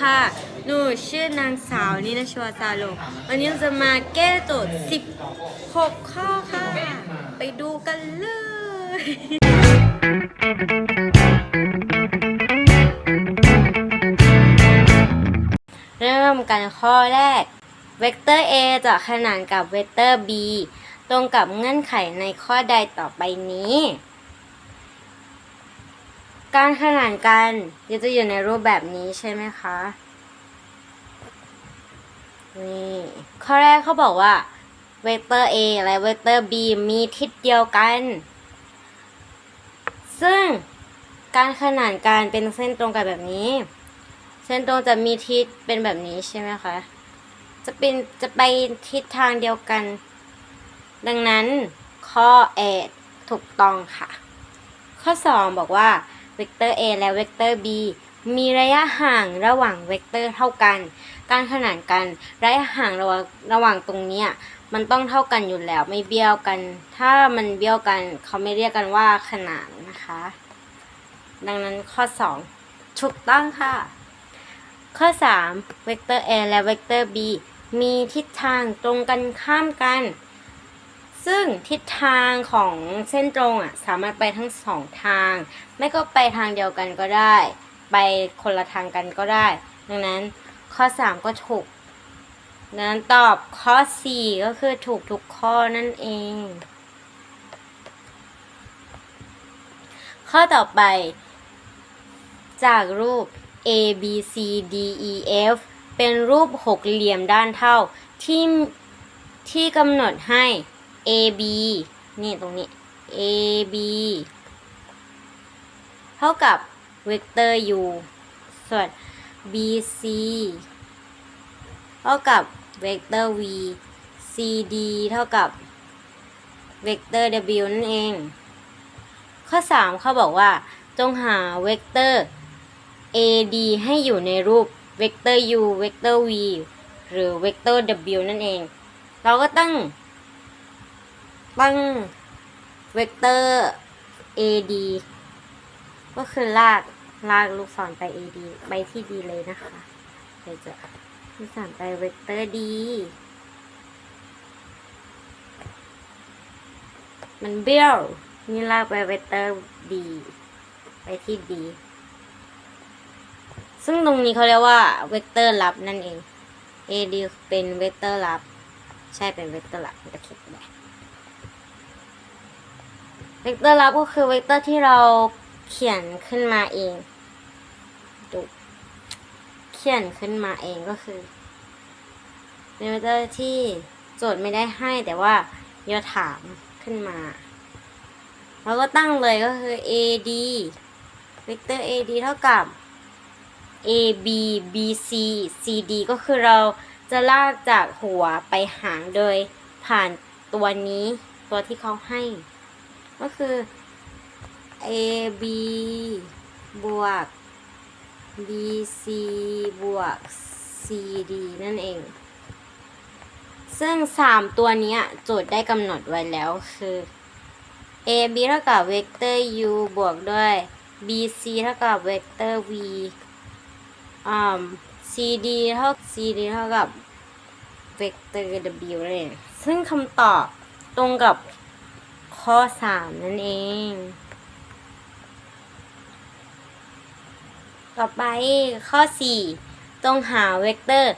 ค่ะ หนูชื่อนางสาวนินชวาตาลวันนี้เราจะมาแก้โจทย์ 16 ข้อค่ะ ไปดูกันเลย เริ่มกันข้อแรก เวกเตอร์ a จะขนานกับเวกเตอร์ b ตรงกับเงื่อนไขในข้อใดต่อไปนี้ การขนานกันจะอยู่ในรูปแบบนี้ใช่ไหมคะ นี่ข้อแรกเขาบอกว่าเวกเตอร์ a และเวกเตอร์ b มีทิศเดียวกัน ซึ่งการขนานกันเป็นเส้นตรงกันแบบนี้ เส้นตรงจะมีทิศเป็นแบบนี้ใช่ไหมคะ จะเป็นจะไปทิศทางเดียวกัน ดังนั้นข้อ A ถูกต้องค่ะ ข้อ 2 บอกว่า เวกเตอร์ A และเวกเตอร์ B มีระยะห่างระหว่างเวกเตอร์เท่ากัน การขนานกันระยะห่างระหว่างระหว่างตรงเนี้ยมันต้องเท่ากันอยู่แล้วไม่เบี้ยวกัน ถ้ามันเบี้ยวกันเขาไม่เรียกกันว่าขนานนะคะ ดังนั้นข้อ 2 ถูกต้องค่ะ ข้อ 3 เวกเตอร์ a และเวกเตอร์ b มีทิศทางตรงกันข้ามกัน ซึ่งทิศทางของเส้นตรงอะสามารถไปทั้งสองทาง ไม่ก็ไปทางเดียวกันก็ได้ ไปคนละทางกันก็ได้ ดังนั้นข้อ 3 ก็ถูกดังนั้นตอบข้อ 4 ก็คือถูกทุกข้อนั่นเอง ข้อต่อไป จากรูป A B C D E F เป็นรูปหกเหลี่ยมด้านเท่าที่ที่กำหนดให้ A B นี่ตรงนี้ A B เท่ากับเวกเตอร์ U ส่วน B C เท่ากับเวกเตอร์ V C D เท่ากับเวกเตอร์ W นั่นเอง ข้อ 3 เขาบอกว่า จงหาเวกเตอร์ AD ให้อยู่ในรูปเวกเตอร์ u เวกเตอร์ v หรือเวกเตอร์ w นั่นเอง เราก็ตั้ง ตั้งเวกเตอร์ AD ก็คือลากลากลูกศรไป AD ไปที่ D เลยนะคะเดี๋ยวจะลูกศรไปเวกเตอร์ D มันเบี้ยว นี่ลากไปเวกเตอร์ D ไปที่ D ซึ่งตรงนี้เขาเรียกว่าเวกเตอร์ลับนั่นเอง AD เป็นเวกเตอร์ลับ ใช่เป็นเวกเตอร์ลับจะเขียนได้ เวกเตอร์ลับก็คือเวกเตอร์ที่เราเขียนขึ้นมาเองดูเขียนขึ้นมาเองก็คือเป็นเวกเตอร์ที่โจทย์ไม่ได้ให้แต่ว่าโยถามขึ้นมาเราก็ตั้งเลยก็คือ AD เวกเตอร์ AD เท่ากับ A B B C C D ก็คือเราจะลากจากหัวไปหางโดยผ่านตัวนี้ตัวที่เขาให้ ก็คือ A B บวก B C บวก C D นั่นเอง ซึ่ง 3 ตัวนี้โจทย์ได้กำหนดไว้แล้วคือ A B เท่ากับเวกเตอร์ U บวกด้วย B C เท่ากับเวกเตอร์ V อ่า CD เท่า CD เท่ากับเวกเตอร์ W เองซึ่งคำตอบตรงกับ ข้อ 3 นั่นเอง ต่อไปข้อ 4 ต้องหาเวกเตอร์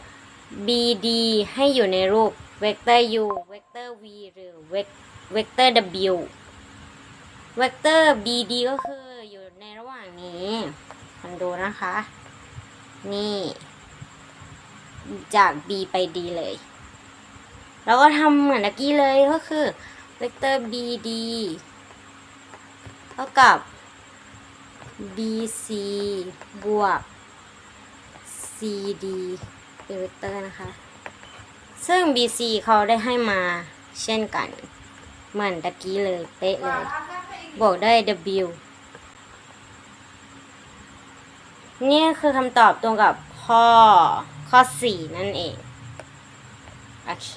BD ให้อยู่ในรูปเวกเตอร์ U เวกเตอร์ V หรือเวกเตอร์ W เวกเตอร์ BD ก็คืออยู่ในระหว่างนี้มันดูนะคะ นี่ จาก B ไป D เลย แล้วก็ทำเหมือนตะกี้เลยก็คือ เวกเตอร์ BD เท่ากับ BC บวก CD เป็นเวกเตอร์นะคะ ซึ่ง BC เขาได้ให้มาเช่นกัน เหมือนตะกี้เลยเป๊ะเลย บวกได้วย W นี่คือคำตอบตรงกับข้อ ข้อ 4 นั่นเอง โอเค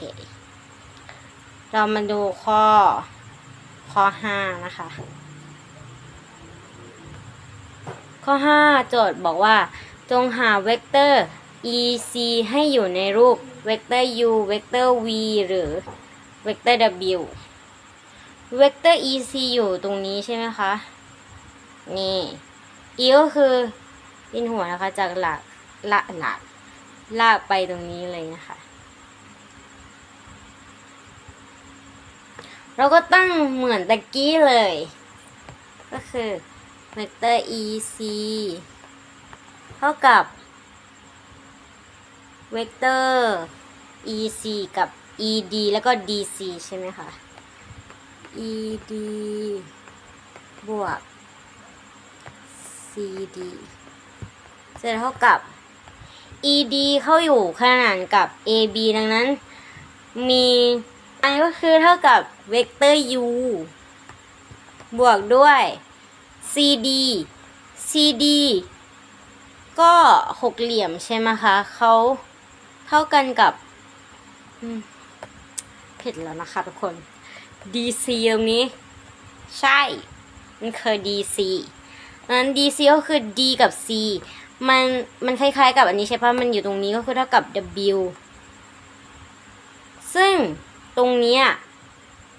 เรามาดูข้อข้อ5นะคะ ข้อ5โจทย์บอกว่า จงหาเวกเตอร์ EC ให้อยู่ในรูปเวกเตอร์ U เวกเตอร์ V หรือเวกเตอร์ W เวกเตอร์ EC อยู่ตรงนี้ใช่ไหมคะ นี่ E ก็คือดินหัวนะคะจากหลักละหลักลากไปตรงนี้เลยนะคะ เราก็ตั้งเหมือนตะกี้เลย ก็คือเวกเตอร์ EC เท่ากับเวกเตอร์ EC กับ ED แล้วก็ DC ใช่ไหมคะ ED บวก CD จะเท่ากับ ED เข้าอยู่ขนานกับ AB ดังนั้นมี อันนี้ก็คือเท่ากับเวกเตอร์ U บวกด้วย CD CD ก็หกเหลี่ยมใช่ไหมคะเขาเท่ากันกับผิดแล้วนะคะทุกคน DC ตรงนี้ ใช่ มันคือ DC นั้น DC ก็คือ D กับ C มันมันคล้ายๆกับอันนี้ใช่ปะมันอยู่ตรงนี้ก็คือเท่ากับ W ซึ่ง ตรงนี้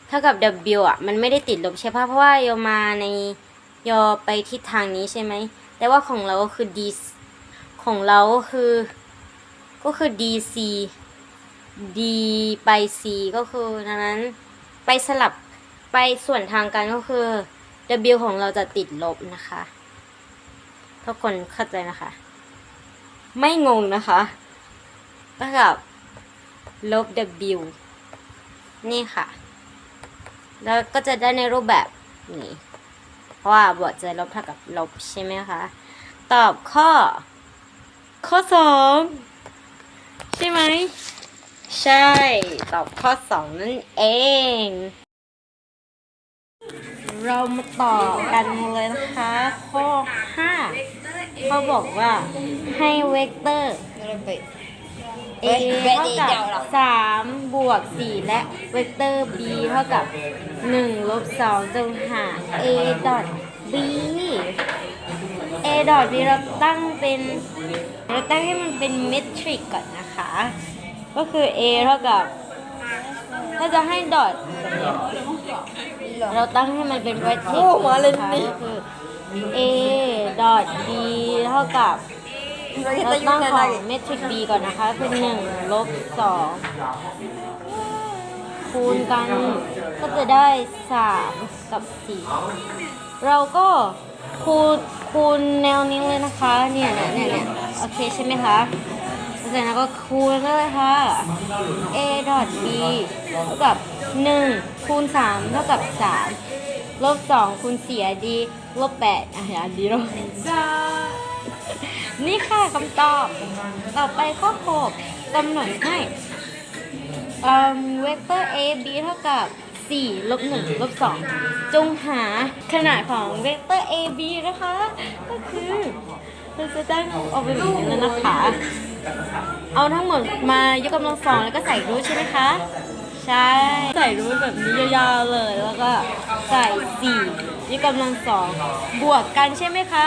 เท่ากับ W อะ มันไม่ได้ติดลบใช่ปะเพราะว่าโยมาในโยไปทิศทางนี้ใช่ไหม แต่ว่าของเราก็คือ D ของเราก็คือ ก็คือ DC D ไป C ก็คือดังนั้นไปสลับไปส่วนทางกันก็คือ W ของเราจะติดลบนะคะทุกคนเข้าใจนะคะ ไม่งงนะคะเท่ากับลบ W นี่ค่ะ แล้วก็จะได้ในรูปแบบนี้ เพราะว่าบวกเจอลบเท่ากับลบใช่ไหมคะ ตอบข้อ ข้อสองใช่ไหม ใช่ ตอบข้อสองนั่นเองเรามาต่อกันเลยนะคะ ข้อห้าเขาบอกว่าให้เวกเตอร์ a เท่ากับสามบวกสี่และเวกเตอร์ b เท่ากับหนึ่งลบสองจงหา a ดอท b a ดอท b เราตั้งเป็นเราตั้งให้มันเป็นเมทริกก่อนนะคะ ก็คือ a เท่ากับ ถ้าจะให้ดอทเราตั้งให้มันเป็นเมทริกนะคะก็คือ a ดอท b เท่ากับ เราตั้งของเมทริก b ก่อนนะคะคือหนึ่งลบสองคูณกันก็จะได้สามกับสี่เราก็คูณคูณแนวนี้เลยนะคะ เนี่ยเนี่ยเนี่ยเนี่ยโอเคใช่ไหมคะเสร็จแล้วก็คูณเลยค่ะ a ดอท b เท่ากับหนึ่งคูณสามเท่ากับสามลบสองคูณสี่ดีลบแปดอะอันดีลบ นี่ค่ะคำตอบ ต่อไปข้อ6กำหนดให้เอ่อเวกเตอร์ a b เท่ากับ 4 ลบ 1 ลบ 2 จงหาขนาดของเวกเตอร์ a b นะคะ ก็คือเราจะตั้งเอาไปแบบนี้แล้วนะคะ เอาทั้งหมดมายกกำลังสองแล้วก็ใส่รูทใช่ไหมคะ ใช่ ใส่รูทแบบนี้ยาวๆเลย แล้วก็ใส่4ยกกำลังสองบวกกันใช่ไหมคะ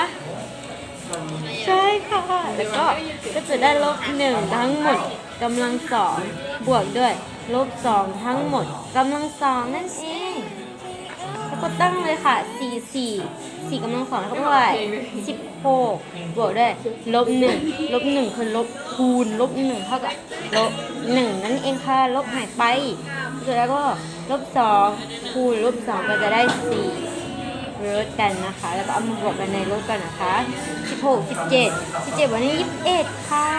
ใช่ค่ะ แล้วก็ก็จะได้ลบหนึ่งทั้งหมดกำลังสองบวกด้วยลบสองทั้งหมดกำลังสองนั่นเองแล้วก็ตั้งเลยค่ะสี่สี่สี่กำลังสองแล้วก็บวกสิบหกบวกด้วยลบหนึ่งลบหนึ่งคือลบคูณลบหนึ่งเท่ากับลบหนึ่งนั่นเองค่ะ ลบหายไปแล้วก็ลบสองคูณลบสองก็จะได้สี่ ลดกันนะคะ แล้วก็เอามาบวกกันในลดกันนะคะ 16 17 17 วันนี้ 21 ค่ะ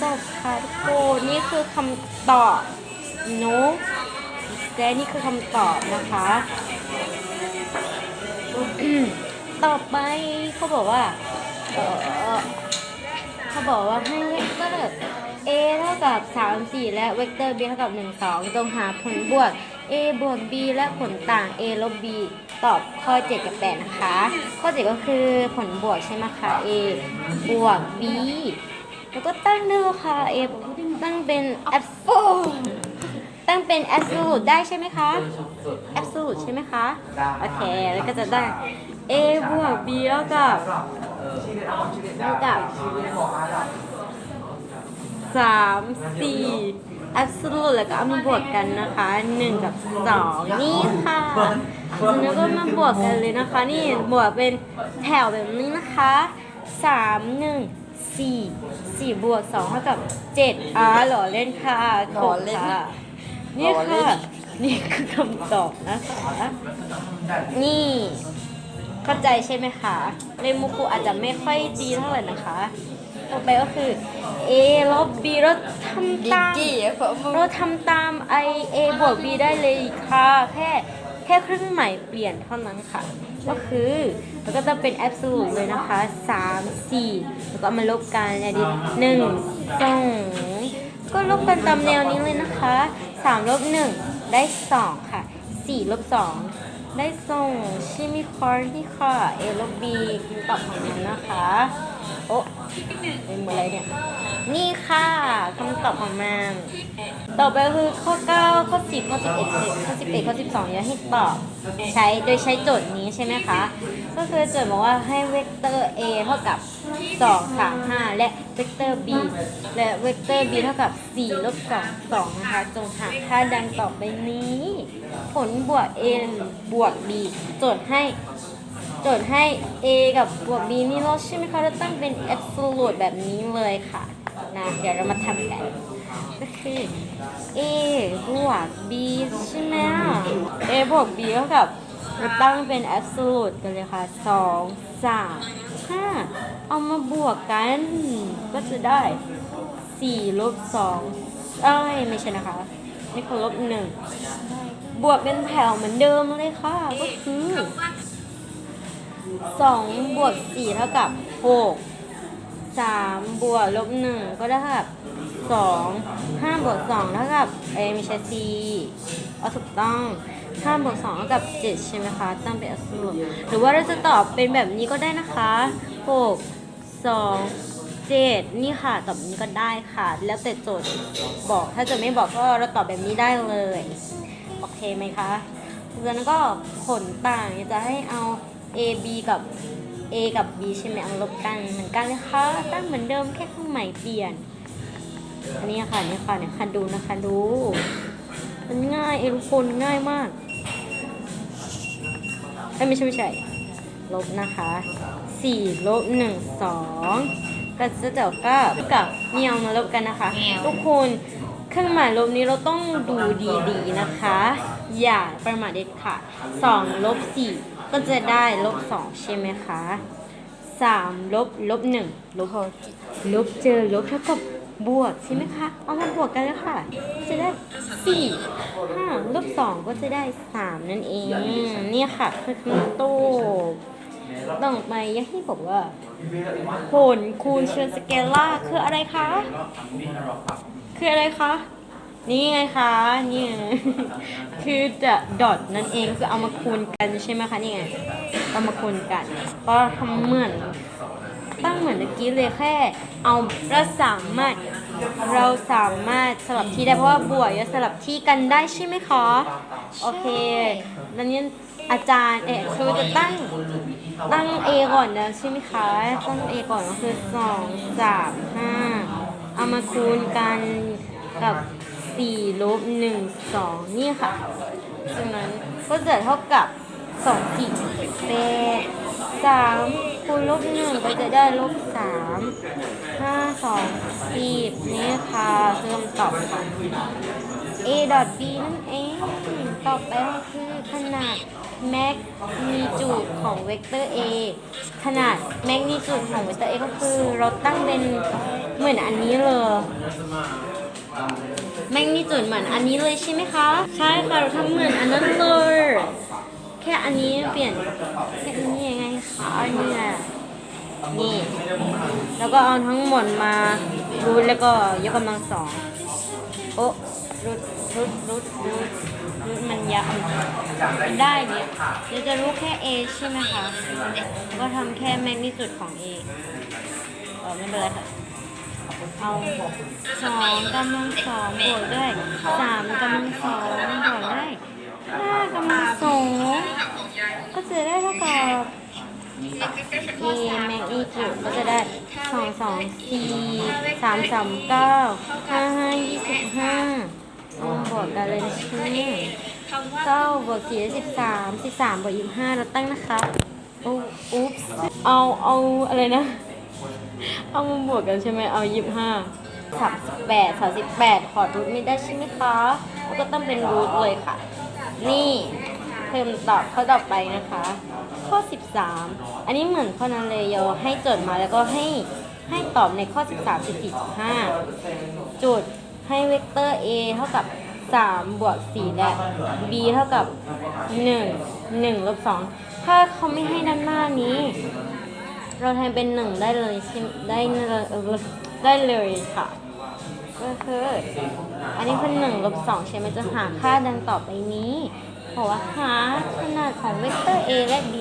จบค่ะทุกคนนี่คือคำตอบเนาะและนี่คือคำตอบนะคะ ต่อไปเขาบอกว่า เออเขาบอกว่าให้เวกเตอร์ a เท่ากับ 3 4 และเวกเตอร์ b เท่ากับ 1 2 จงหาผลบวก a บวก b และผลต่าง a ลบ b ตอบข้อ 7 กับ 8 นะคะ ข้อ 7 ก็คือผลบวกใช่ไหมคะ a บวก b แล้วก็ตั้งด้วยค่ะ a ตั้งเป็น absolute ตั้งเป็น absolute ได้ใช่ไหมคะ absolute ใช่ไหมคะ โอเค แล้วก็จะได้ a บวก b แล้วกับเท่ากับสามสี่ แอบสูตแล้วก็เอามาบวกกันนะคะหนึ่งกับสองนี่ค่ะแล้วก็มาบวกกันเลยนะคะ นี่บวกเป็นแถวแบบนี้นะคะสามหนึ่งสี่สี่บวกสองเท่ากับเจ็ดอ่าหล่อเล่นค่ะหล่อเล่นค่ะนี่ค่ะนี่คือคำตอบนะคะนี่เข้าใจใช่ไหมคะเลนมุคุอาจจะไม่ค่อยดีเท่าไหร่นะคะ ต่อไปก็คือ A ลบ B เราทำดิตามกี้เขาเราทำตาม I A บวก B ได้เลยค่ะ แค่แค่เครื่องหมายเปลี่ยนเท่านั้นค่ะ ก็คือแล้วก็จะเป็น absolute เลยนะคะ 3 4 แล้วก็เอามาลบกันอันนี้หนึ่งสองก็ลบกันตามแนวนี้เลยนะคะ 3 ลบ 1 ได้ 2 ค่ะ 4 ลบ 2 ได้2ใช่ไหมคะนี่ค่ะ A ลบ B ตอบของมันนะคะ โอ้เป็นอะไรเนี่ย นี่ค่ะคำตอบของมันต่อไปคือข้อ 9 ข้อ 10 ข้อ 11 ข้อ 11 ข้อ 12อย่าให้ตอบใช้โดยใช้โจทย์นี้ใช่ไหมคะ ก็คือโจทย์บอกว่าให้เวกเตอร์ a เท่ากับ 2 3 5 และเวกเตอร์ b และเวกเตอร์ b เท่ากับ 4 ลบ 2 2 นะคะ จงหาค่าดังต่อไปนี้ ผลบวก a บวก b โจทย์ให้ โจทย์ให้ a กับบวก b นี่เราใช่ไหมคะเราตั้งเป็น absolute แบบนี้เลยค่ะนะเดี๋ยวเรามาทำกันก็คือ a บวก b ใช่ไหม a บวก b เท่ากับเราตั้งเป็น absolute กันเลยค่ะ2 3 5เอามาบวกกัน ก็จะได้4ลบ2เอ้ยไม่ใช่นะคะนี่คือลบ1บวกเป็นแถวเหมือนเดิมเลยค่ะ ก็คือ 2บวก4เท่ากับ6 3บวกลบ1ก็ได้เท่ากับ2 5บวก2เท่ากับเอ้ยไม่ใช่4เอาถูกต้อง5บวก2เท่ากับ7ใช่ไหมคะตั้งเป็นอัสรุหรือว่าเราจะตอบเป็นแบบนี้ก็ได้นะคะ6 2 7นี่ค่ะตอบแบบนี้ก็ได้ค่ะ แล้วแต่โจทย์บอกถ้าจทย์ไม่บอกก็เราตอบแบบนี้ได้เลย โอเคไหมคะจากนั้นก็ผลต่างจะให้เอา a b กับ a กับ b ใช่ไหมเอาลบกันเหมือนกันเลยค่ะตั้งเหมือนเดิมแค่เครื่องหมายเปลี่ยน อันนี้ค่ะนี่ค่ะเนี่ยค่ะดูนะคะดูมันง่ายเอทุกคนง่ายมากเอ้ไม่ใช่ไม่ใช่ลบนะคะ4ลบ1 2ก็จะเท่ากับกับนี่เอามาลบกันนะคะ ทุกคนเครื่องหมายลบนี้เราต้องดูดีๆนะคะ อย่าประมาทเด็ดขาด2ลบ4 ก็จะได้ลบ2ใช่ไหมคะ3ลบลบ1ลบลบเจอลบเท่ากับบวกใช่ไหมคะ เอามาบวกกันแล้วค่ะ จะได้สี่ห้าลบสองก็จะได้สามนั่นเองนี่ค่ะคือคำโตบต่อไปยากให้บอกว่า ผลคูณเชิงสเกลล่าคืออะไรคะ คืออะไรคะ นี่ไงคะนี่ไงคือจะดอทนั่นเองคือเอามาคูณกันใช่ไหมคะนี่ไงเอามาคูณกัน ก็ทำเหมือน ตั้งเหมือนเมื่อกี้เลยแค่ เอาเราสามารถเราสามารถสลับที่ได้เพราะว่าบวกจะสลับที่กันได้ใช่ไหมคะโอเคแล้วนี้อาจารย์เอกครูจะตั้งตั้ง A ก่อนนะใช่ไหมคะตั้ง A ก่อนก็คือสองสามห้าเอามาคูณกันกับ สี่ลบหนึ่งสองนี่ค่ะจากนั้นก็จะเท่ากับสองสี่แปดสามคูณลบหนึ่งก็จะได้ลบสามห้าสองสิบนี่ค่ะคือคำตอบค่ะ a dot b นั่นเอง ต่อไปก็คือขนาดแมกนีจูดของเวกเตอร์ a ขนาดแมกนีจูดของเวกเตอร์ a ก็คือเราตั้งเป็นเหมือนอันนี้เลย แมกนีจูดเหมือนอันนี้เลยใช่ไหมคะ ใช่ค่ะเราทำเหมือนอันนั้นเลย แค่อันนี้เปลี่ยนแค่อันนี้ยังไงคะเนี่ยนี่แล้วก็เอาทั้งหมดมารูทแล้วก็ยกกำลังสองโอ้รูทรูทรูทรูทรูทมันยาวได้เนี่ยเดี๋ยวจะรู้แค่ A ใช่ไหมคะก็ทำแค่แมกนิจูดของ A เออไม่เป็นไรค่ะ เอาสองกำลังสองบวกด้วยสามกำลังสองบวกด้วยห้ากำลังสองก็จะได้เท่ากับ a magnitude ก็จะได้สองสองสี่สามสามเก้าห้าห้ายี่สิบห้าเอาบวกกันเลยนะใช่ไหมคำว่าเก้าบวกสี่สิบสามสิบสามบวกยี่สิบห้าเราตั้งนะคะโอ้อุ๊บเอาเอาอะไรนะ เอามาบวกกันใช่ไหมเอายี่สิบห้าสามสิบแปดสามสิบแปดขอรูทไม่ได้ใช่ไหมคะแล้วก็ต้องเป็นรูทเลยค่ะ นี่เพิ่มตอบข้อต่อไปนะคะ ข้อ 13 อันนี้เหมือนข้อนั้นเลยโยให้โจทย์มาแล้วก็ให้ให้ตอบในข้อ 13 14 15จุดให้เวกเตอร์ a เท่ากับ 3 บวก 4 และ b เท่ากับ 1 1ลบ2ถ้าเขาไม่ให้ด้านหน้านี้ เราแทนเป็น1ได้เลยใช่ได้เลยได้เลยค่ะก็คืออันนี้คือ1ลบ2ใช่ไหมจะหาค่าดังต่อไปนี้บอกว่าหาขนาดของเวกเตอร์ a และ b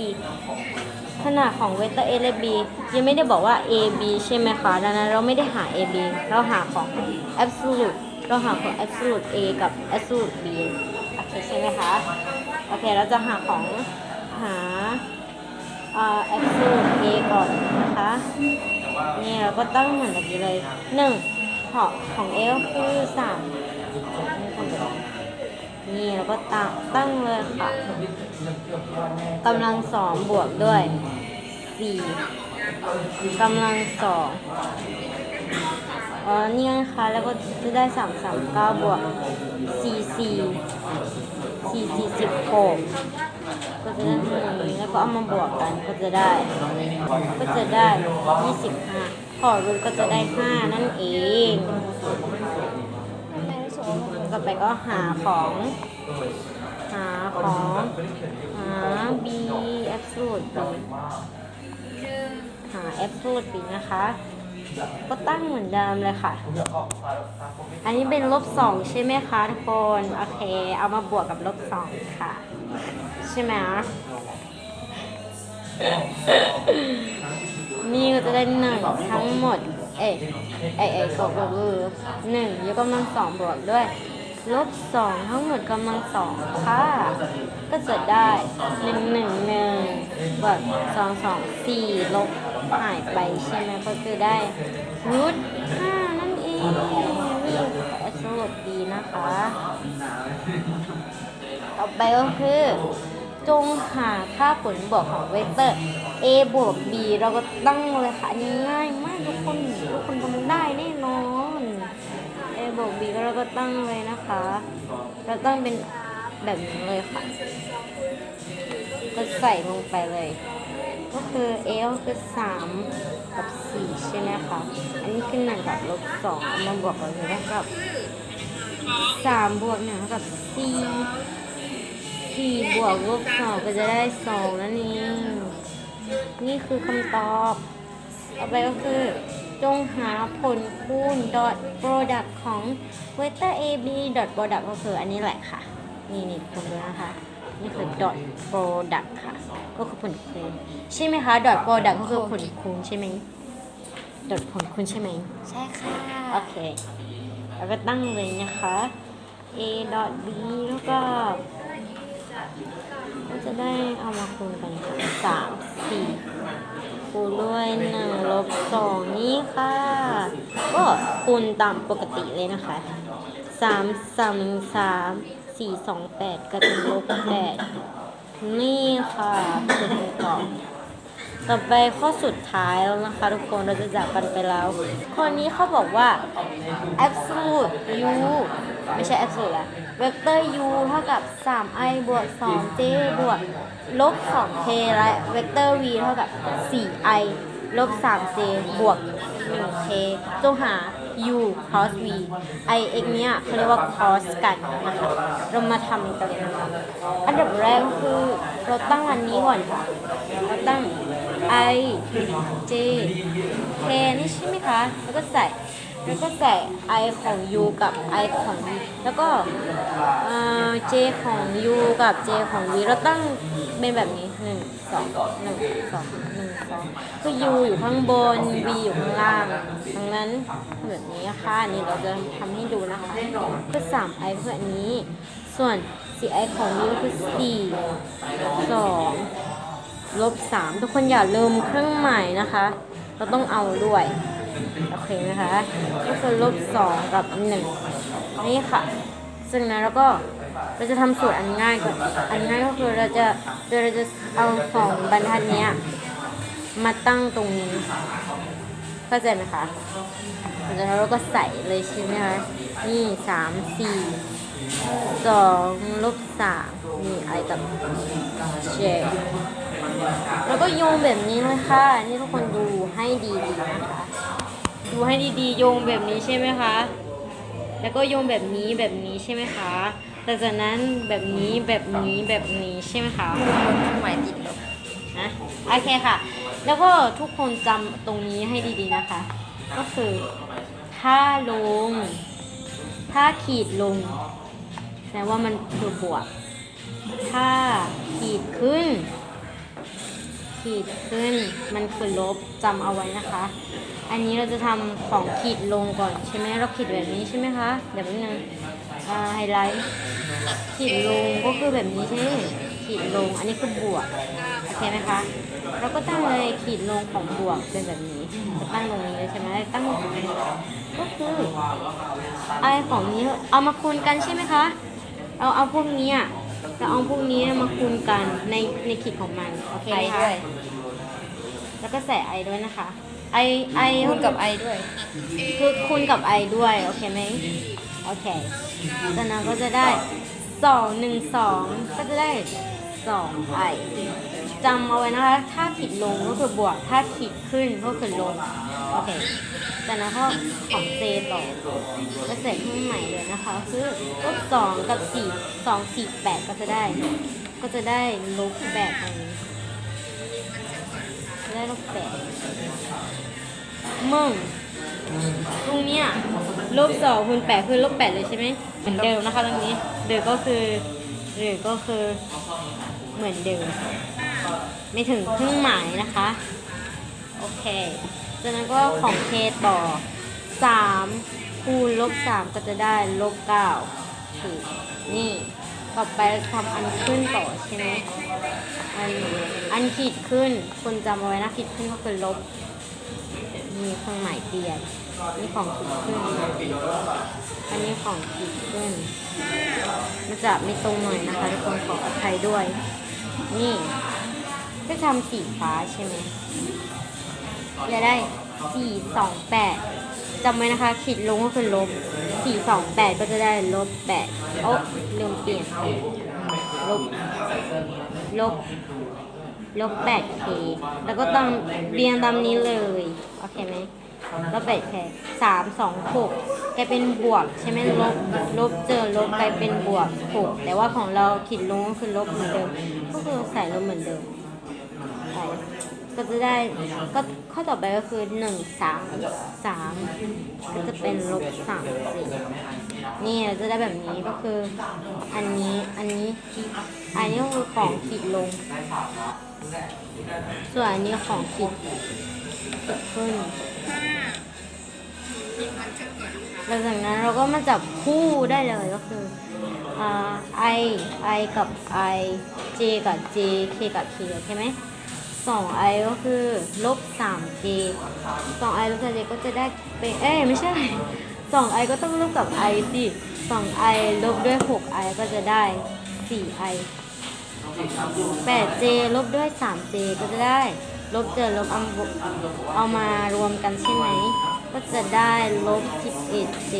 ขนาดของเวกเตอร์ a และ b ยังไม่ได้บอกว่า a b ใช่ไหมคะดังนั้นเราไม่ได้หา a b เราหาของ absolute เราหาของ absolute a กับ absolute b โอเคใช่ไหมคะโอเคเราจะหาของหา เอ่อ absolute a ก่อนนะคะนี่เราก็ตั้งเหมือนเมื่อกี้เลยหนึ่งของของ a ก็คือสามนี่เราก็ตั้งตั้งเลยค่ะกำลังสองบวกด้วยสี่กำลังสองอ๋อนี่นะคะแล้วก็จะได้สามสามเก้าบวกสี่สี่สี่สี่สิบหก ก็จะได้เท่านี้แล้วก็เอามาบวกกันก็จะได้ ก็จะได้ยี่สิบห้าขอรูทก็จะได้ห้านั่นเองต่อไปก็หาของ หาของ หา b absolute b หา absolute b นะคะ ก็ตั้งเหมือนเดิมเลยค่ะ อันนี้เป็นลบสองใช่ไหมคะทุกคน โอเค เอามาบวกกับลบสองค่ะ ใช่ไหมนี่ก็จะได้หนึ่งทั้งหมด เอ๊ะเอ๊ะเอ๊ะก็คือหนึ่งยกกำลังสองบวกด้วยลบสองทั้งหมดกำลังสองค่ะ ก็จะได้หนึ่งหนึ่งหนึ่งบวกสองสองสี่ลบ หายไปใช่ไหมก็คือได้รูทห้านั่นเองนี่สรุปดีนะคะ ต่อไปก็คือ จงหาค่าผลบวกของเวกเตอร์ a บวก b เราก็ตั้งเลยค่ะอันนี้ง่ายมากทุกคนทุกคนทำได้แน่นอน a บวก b ก็เราก็ตั้งเลยนะคะ เราตั้งเป็นแบบนี้เลยค่ะ ก็ใส่ลงไปเลย ก็คือ a ก็คือ 3 กับ 4 ใช่ไหมคะ อันนี้คือ1กับลบ2เอามาบวกกันเลยนะกับ 3 บวก1เท่ากับ4สี่บวกลบสองก็จะได้สองนั่นเองนี่คือคำตอบ ต่อไปก็คือ จงหาผลคูณ dot product ของ vector ab dot product ก็คืออันนี้แหละค่ะ นี่นี่คุณดูนะคะ นี่คือ dot product ค่ะ ก็คือผลคูณใช่ไหมคะ dot product ก็คือผลคูณใช่ไหม dot ผลคูณใช่ไหม ใช่ค่ะ โอเค แล้วก็ตั้งเลยนะคะ a dot b แล้วก็ก็จะได้เอามาคูณกันค่ะสามสี่คูณด้วยหนึ่งลบสองนี่ค่ะ ก็คูณตามปกติเลยนะคะสามสามหนึ่งสาม สี่สองแปดก็เป็นลบแปดนี่ค่ะคือคำตอบต่อไปข้อสุดท้ายแล้วนะคะ ทุกคนเราจะจากกันไปแล้วข้อนี้เขาบอกว่า absolute u ไม่ใช่ absolute ละ vector u เท่ากับ 3i บวก 2j บวกลบ 2k และ vector v เท่ากับ 4i ลบ 3j บวก 1k จงหา u cos v i x เนี้ยเขาเรียกว่า cos กันนะคะเรามาทำกันเลยนะคะอันดับแรกก็คือเราตั้งอันนี้ก่อนค่ะเราตั้ง i j k นี่ใช่ไหมคะ แล้วก็ใส่แล้วก็ใส่ i ของ u กับ i ของ v แล้วก็เอ่อ j ของ u กับ j ของ v เราตั้ง เป็นแบบนี้หนึ่งสองหนึ่งสองหนึ่งสองคือ u อยู่ข้างบน v อยู่ข้างล่างดังนั้นแบบนี้ค่ะอันนี่เราจะทำให้ดูนะคะคือ 3i คืออันนี้ ส่วน 4i ของ v ก็คือ4 2ลบสามทุกคนอย่าลืมเครื่องหมายนะคะ เราต้องเอาด้วยโอเคไหมคะก็คือลบสองกับหนึ่งนี่ค่ะ ซึ่งนะแล้วก็ เราจะทำสูตรอันง่ายก่อน อันง่ายก็คือเราจะเราจะเอาสองบรรทัดเนี้ยมาตั้งตรงนี้เข้าใจไหมคะแล้วเราก็ใส่เลยใช่ไหมคะนี่สามสี่สองลบสามนี่อะไอกับเจแล้วก็โยงแบบนี้เลยค่ะ นี่ทุกคนดูให้ดีๆนะคะ ดูให้ดีๆ โยงแบบนี้ใช่ไหมคะ แล้วก็โยงแบบนี้แบบนี้ใช่ไหมคะ แต่จากนั้นแบบนี้แบบนี้แบบนี้ใช่ไหมคะเครื่องหมายติดลบนะโอเคค่ะ แล้วก็ทุกคนจำตรงนี้ให้ดีๆนะคะ ก็คือถ้าลง ถ้าขีดลงแสดงว่ามันคือบวก ถ้าขีดขึ้น ขีดขึ้นมันคือลบจำเอาไว้นะคะ อันนี้เราจะทำของขีดลงก่อนใช่ไหมเราขีดแบบนี้ใช่ไหมคะเดี๋ยวแป๊บนึง อ่าไฮไลท์ขีดลงก็คือแบบนี้ใช่ไหมขีดลง อันนี้คือบวก โอเคไหมคะ เราก็ตั้งเลยขีดลงของบวกเป็นแบบนี้จะตั้งตรงนี้เลยใช่ไหมตั้งตรงนี้ก็คือไอของนี้เอามาคูณกันใช่ไหมคะ เราเอาพวกนี้อะเราเอาพวกนี้มาคูณกันในในขีดของมันโอเคไอไหมคะด้วยแล้วก็ใส่ไอด้วยนะคะไอไอคูณกับไอด้วยคือคูณกับไอด้วย โอเคไหมโอเค จากนั้นก็จะได้สองหนึ่งสองก็จะได้สองไอจำเอาไว้นะคะ ถ้าขีดลงก็คือบวก ถ้าขีดขึ้นก็คือลง โอเคจากนั้นก็ของเจต่อก็ใส่เครื่องใหม่เลยนะคะ คือลบสองกับสี่สองสี่แปดก็จะได้ ก็จะได้ลบแปดตรงนี้ได้ลบแปดมึง ตรงเนี้ยลบสองคูณแปดคือลบแปดเลยใช่ไหมเหมือนเดิมนะคะตรงนี้หรือก็คือหรือก็คือเหมือนเดิม ไม่ถึงครื่งหมายนะคะ โอเคจากนั้นก็ของเคต่อสามคูณลบสามก็จะได้ลบเก้าถูกนี่ต่อไปทำอันขึ้นต่อใช่ไหมอันอันขีดขึ้นคนจำเอาไว้นะขีดขึ้นก็คือลบมีเครื่องหมายเปลี่ยน นี่ของขีดขึ้นอันนี้ของขีดขึ้นมันจะไม่ตรงหน่อยนะคะทุกคนขออภัยด้วย นี่ก็ทำสีฟ้าใช่ไหมจะได้สี่สองแปดจำไว้นะคะขีดลงก็คือลบสี่สองแปดก็จะได้ลบแปดโอ้ลืมเปลี่ยนลบลบลบ 8k แล้วก็ต้องเรียงตามนี้เลย โอเคไหม ลบ 8k สามสองหกกลายเป็นบวก ใช่ไหมลบลบเจอลบกลายเป็นบวกหกแต่ว่าของเราขีดลงก็คือลบเหมือนเดิม ก็คือใส่ลบเหมือนเดิมใส่ก็จะได้ก็ข้อต่อไปก็คือหนึ่งสามสามก็จะเป็นลบสามสี่นี่เราจะได้แบบนี้ก็คือ อันนี้อันนี้อันนี้ก็คือของขีดลง ส่วนอันนี้ของขีดขีดขึ้น หลังจากนั้นเราก็มาจับคู่ได้เลยก็คืออ่า i i กับ i j กับ j k กับ k ใช่ไหมสอง i ก็คือลบสาม j สอง i ลบสาม j ก็จะได้เป็นเอ้ยไม่ใช่สอง i ก็ต้องลบกับ i สิสอง i ลบด้วยหก i ก็จะได้สี่ i 8j ลบด้วย 3j ก็จะได้ ลบเจอลบเอาเอามารวมกันใช่ไหม ก็จะได้ลบ 11j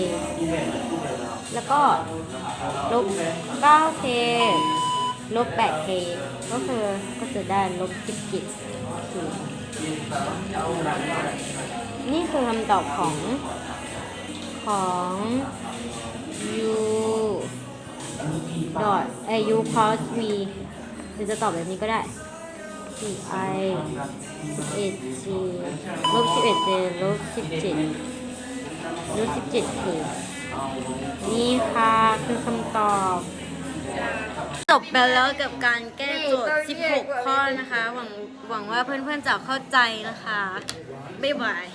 แล้วก็ลบ 9k ลบ 8k ก็คือก็จะได้ลบ 17k นี่คือคำตอบของของ u dot เอ u cos v หรือจะตอบแบบนี้ก็ได้ 4i 11g ลบ 11j ลบ17ลบ 17k นี่ค่ะคือคำตอบจบไปแล้วกับการแก้โจทย์ 16 ข้อนะคะ หวังหวังว่าเพื่อนๆจะเข้าใจนะคะ บ๊ายบาย